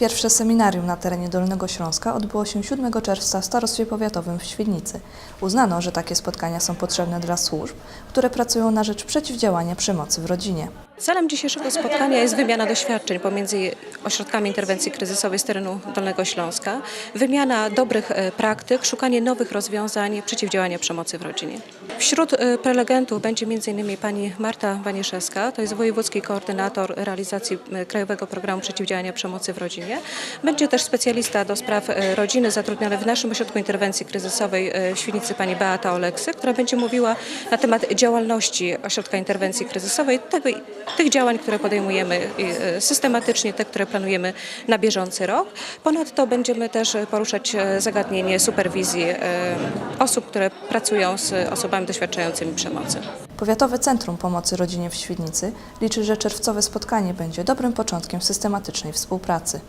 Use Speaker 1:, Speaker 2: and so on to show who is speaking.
Speaker 1: Pierwsze seminarium na terenie Dolnego Śląska odbyło się 7 czerwca w Starostwie Powiatowym w Świdnicy. Uznano, że takie spotkania są potrzebne dla służb, które pracują na rzecz przeciwdziałania przemocy w rodzinie.
Speaker 2: Celem dzisiejszego spotkania jest wymiana doświadczeń pomiędzy ośrodkami interwencji kryzysowej z terenu Dolnego Śląska, wymiana dobrych e, praktyk, szukanie nowych rozwiązań przeciwdziałania przemocy w rodzinie. Wśród e, prelegentów będzie m.in. pani Marta Waniszewska, to jest wojewódzki koordynator realizacji Krajowego Programu Przeciwdziałania Przemocy w Rodzinie. Będzie też specjalista do spraw e, rodziny zatrudniony w naszym ośrodku interwencji kryzysowej w Świdnicy pani Beata Oleksy, która będzie mówiła na temat działalności ośrodka interwencji kryzysowej, tego, tych działań, które podejmujemy e, systematycznie, te, które planujemy na bieżący rok. Ponadto będziemy też poruszać e, zagadnienie superwizji osób, które pracują z osobami doświadczającymi przemocy.
Speaker 1: Powiatowe Centrum Pomocy Rodzinie w Świdnicy liczy, że czerwcowe spotkanie będzie dobrym początkiem systematycznej współpracy.